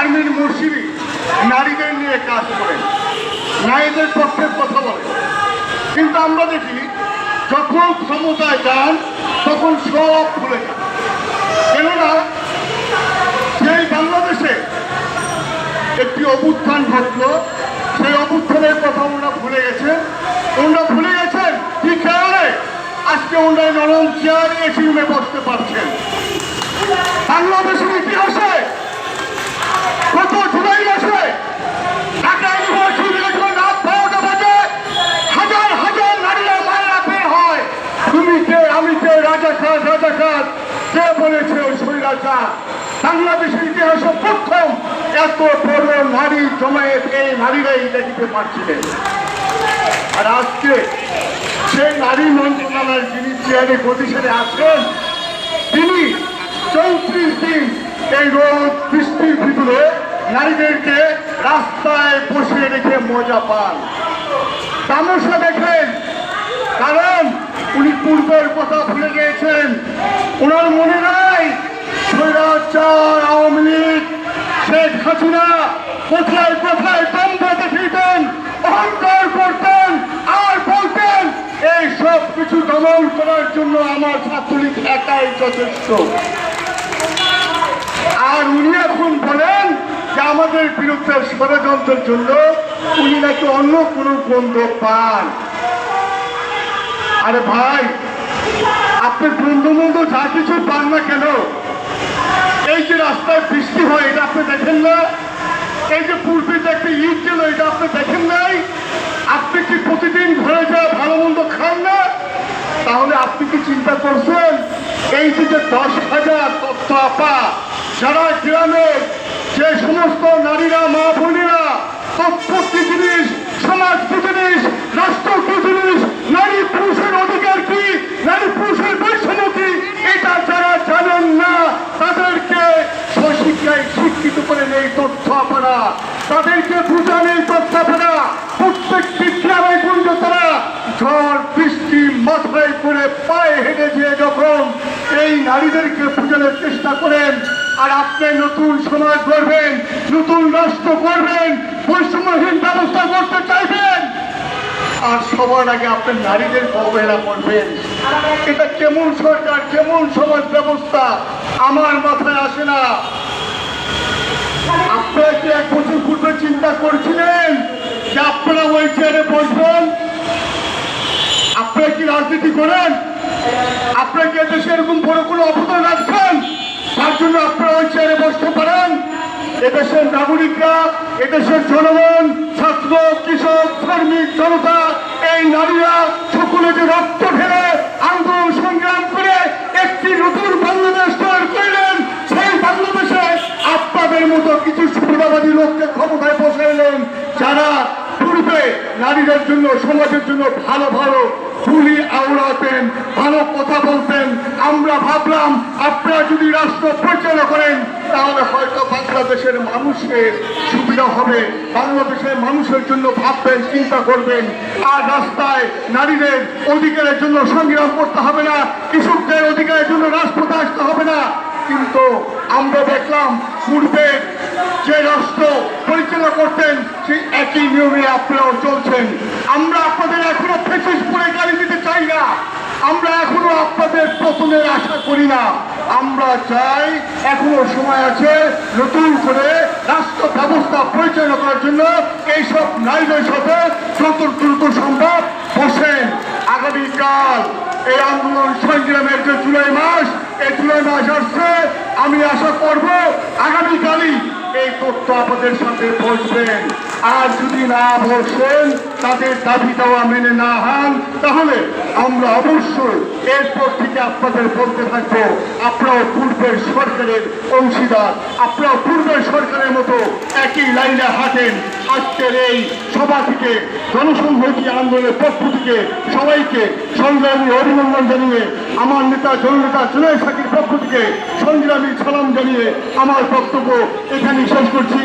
আর্মির মুর্শিদি নারীদের নিয়ে কাজ করেন নারীদের পক্ষে কথা বলেন কিন্তু আমরা দেখি, যখন ক্ষমতায় যান, তখন সব ভুলে যান। কেননা সেই বাংলাদেশে একটি অভ্যুত্থান ঘটল, সেই অভ্যুত্থানের কথা ওনারা ভুলে গেছেন। ওনারা ভুলে গেছেন কি কারণে আজকে ওনারা নরম চেয়ার এসি বসতে পারছেন। বাংলাদেশের ইতিহাসে কত জুলাই মাসে ঢাকা ইউনিভার্সিটি যখন রাত বারোটা বাজে হাজার হাজার নারীরা মায়েরা বের হয়। তুমি কে? বলেছে বাংলাদেশের ইতিহাসে প্রথম এত বড় নারী জমায়েত এই নারীরাই দেখিতে পারছিলেন। আর আজকে সেই নারী মন্ত্রণালয়ের যিনি চেয়ারে গতিশীলে আছেন, তিনি চৌত্রিশ দিন এই রোদ বৃষ্টির ভিতরে নারীদেরকে রাস্তায় বসিয়ে রেখে মজা পান। তামসা দেখেন, কারণ উনি পূর্বের কথা ভুলে গিয়েছেন। ওনার মনে নাই স্বৈরাচার, আওয়ামী লীগ, শেখ হাসিনা কোথায় কোথায় দম্ভ দেখিতেন অহংকার করতেন, আর বলতেন, এই সব কিছু দমন করার জন্য আমার ছাত্রলীগ একাই যথেষ্ট। আর উনি এখন আমাদের বিরুদ্ধে ষড়যন্ত্রের জন্য উনি নাকি অন্য কোনো বন্ধু পান। আরে ভাই, আপনি বন্ধু বন্ধু যা কিছু পান না কেন? এই যে রাস্তায় বৃষ্টি হয়, এটা আপনি দেখেন না? এই যে পূর্বে যে একটা ঈদ ছিল, এটা আপনি দেখেন নাই? আপনি কি প্রতিদিন ঘরে যা ভালো মন্দ খান না? তাহলে আপনি কি চিন্তা করছেন? এই যে দশ হাজার তথ্য আপা, যারা গ্রামের যে সমস্ত নারীরা, মা বোনেরা তথ্য কি জিনিস সমাজ কি জিনিস রাষ্ট্র কি জিনিস, নারী পুরুষের অধিকার কি? নারী পুরুষের বৈষম্য কি? এটা যারা জানেন না, তাদেরকে স্বশিক্ষায় শিক্ষিত করে নেই তথ্য আপনারা। তাদেরকে বুঝান এই তথ্য আপনারা। প্রত্যেকটি গ্রামে গুঞ্জ তারা। ঝড়, বৃষ্টি, মাথায় করে পায়ে হেঁটে যেয়ে যখন এই নারীদেরকে বোঝানোর চেষ্টা করেন আর আপনি নতুন সমাজ গড়বেন, নতুন রাষ্ট্র করবেন, বৈষম্যহীন ব্যবস্থা করতে চাইবেন। আর সবার আগে আপনি নারীদের অবহেলা করবেন। এটা কেমন সরকার, কেমন সমাজ ব্যবস্থা? আমার মাথায় আসে না। আপনারা কি এক বছর পূর্বে চিন্তা করছিলেন যে আপনারা ওই চেয়ারে বসবেন? আপনারা কি রাজনীতি করেন? আপনারা কি এদেশে এরকম বড় কোনো অবদান রাখছেন? তার জন্য আপনারা ওই চেয়ারে বসতে পারেন। এদেশের নাগরিকরা, এদেশের জনগণ, ছাত্র, কৃষক, শ্রমিক, জনতা, এই নারীরা সকলে যে রক্ত ঢেলে আন্দোলন সংগ্রাম করে একটি নতুন বাংলাদেশ তৈরি করলেন সেই বাংলাদেশে আপনাদের মতো কিছু সুবিধাবাদী লোককে ক্ষমতায় বসাইলেন যারা পূর্বে নারীদের জন্য, সমাজের জন্য ভালো ভালো চুলি আওড়াতেন, ভালো কথা বলতেন। আমরা ভাবলাম, আপনারা যদি রাষ্ট্র পরিচালনা করেন, তাহলে হয়তো বাংলাদেশের মানুষের সুবিধা হবে। বাংলাদেশের মানুষের জন্য ভাববেন, চিন্তা করবেন। আর রাস্তায় নারীদের অধিকারের জন্য সংগ্রাম করতে হবে না, কৃষকদের অধিকারের জন্য রাজপথে আসতে হবে না। কিন্তু আমরা দেখলাম পূর্বে যে রাষ্ট্র পরিচালনা করতেন, সেই একই নিয়মে আপনারাও চলছেন। আমরা আপনাদের এখনও ফেসিস করে গাড়ি দিতে চাই না। আমরা এখনও আপনাদের পতনের আশা করি না। আমরা চাই এখনও সময় আছে নতুন করে রাষ্ট্র ব্যবস্থা পরিচালনা করার জন্য এইসব নারীদের সাথে যত দ্রুত সম্ভব বসেন আগামীকাল এই আন্দোলন সংগ্রামের যে জুলাই মাস আমি আশা করব আগামীকালই এই তথ্য আপনাদের সাথে বসবেন। আর যদি না বসেন, তাদের দাবি দেওয়া মেনে না হন, তাহলে আমরা অবশ্যই এরপর থেকে আপনাদের বলতে থাকব, আপনারাও পূর্বের সরকারের অংশীদার, আপনারাও পূর্বের সরকারের মতো একই লাইনে হাঁটেন। আজকের এই সভা থেকে জনসংহতি আন্দোলনের থেকে সবাইকে সংগ্রামী অভিনন্দন জানিয়ে, আমার নেতা জননেতা জুলাই সাকির পক্ষ থেকে সংগ্রামী সালাম জানিয়ে আমার বক্তব্য এখানেই শেষ করছি।